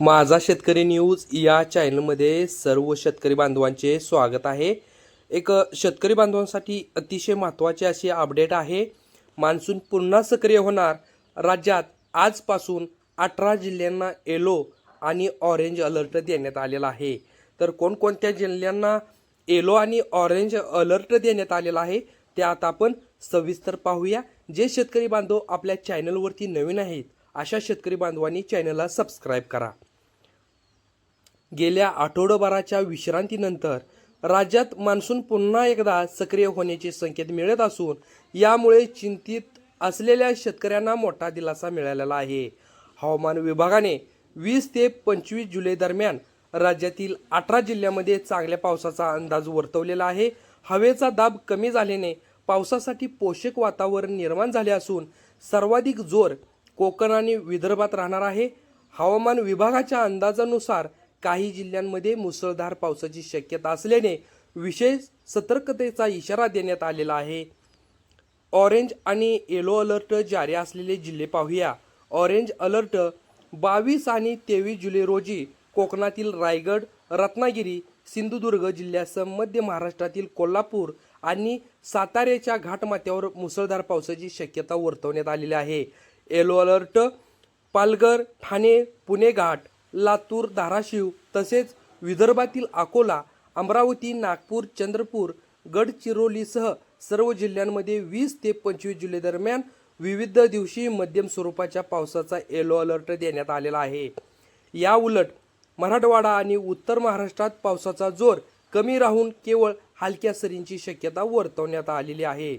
माझा शेतकरी न्यूज या चॅनलमध्ये सर्व शेतकरी बांधवांचे स्वागत आहे. एक शेतकरी बांधवांसाठी अतिशय महत्त्वाचे असे अपडेट आहे. मान्सून पुन्हा सक्रिय होणार. राज्यात आजपासून अठरा जिल्ह्यांना येलो आणि ऑरेंज अलर्ट देण्यात आलेला आहे. तर कोणकोणत्या जिल्ह्यांना येलो आणि ऑरेंज अलर्ट देण्यात आलेला आहे ते आता आपण सविस्तर पाहूया. जे शेतकरी बांधव आपल्या चॅनलवरती नवीन आहेत अशा शेतकरी बांधवांनी चॅनलला सबस्क्राईब करा. गेल्या आठवडाभराच्या विश्रांतीनंतर राज्यात मान्सून पुन्हा एकदा सक्रिय होण्याचे संकेत मिळत असून यामुळे चिंतित असलेल्या शेतकऱ्यांना मोठा दिलासा मिळालेला आहे. हवामान विभागाने वीस ते पंचवीस जुलै दरम्यान राज्यातील अठरा जिल्ह्यामध्ये चांगल्या पावसाचा अंदाज वर्तवलेला आहे. हवेचा दाब कमी झाल्याने पावसासाठी पोषक वातावरण निर्माण झाले असून सर्वाधिक जोर कोकण आणि विदर्भात राहणार आहे. हवामान विभागाच्या अंदाजानुसार काही जिल्ह्यांमध्ये मुसळधार पावसाची शक्यता असल्याने विशेष सतर्कतेचा इशारा देण्यात आलेला आहे. ऑरेंज आणि येलो अलर्ट जारी असलेले जिल्हे पाहूया. ऑरेंज अलर्ट बावीस आणि तेवीस जुलै रोजी कोकणातील रायगड रत्नागिरी सिंधुदुर्ग जिल्ह्यासह मध्य महाराष्ट्रातील कोल्हापूर आणि साताऱ्याच्या घाटमाथ्यावर मुसळधार पावसाची शक्यता वर्तवण्यात आलेली आहे. येलो अलर्ट पालघर ठाणे पुणे घाट लातूर धाराशिव तसेच विदर्भातील अकोला अमरावती नागपूर चंद्रपूर गडचिरोलीसह सर्व जिल्ह्यांमध्ये वीस ते पंचवीस जुलै दरम्यान विविध दिवशी मध्यम स्वरूपाच्या पावसाचा येलो अलर्ट देण्यात आलेला आहे. या उलट मराठवाडा आणि उत्तर महाराष्ट्रात पावसाचा जोर कमी राहून केवळ हलक्या सरींची शक्यता वर्तवण्यात आलेली आहे.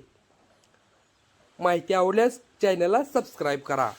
माहिती आवडल्यास चॅनलला सबस्क्राईब करा.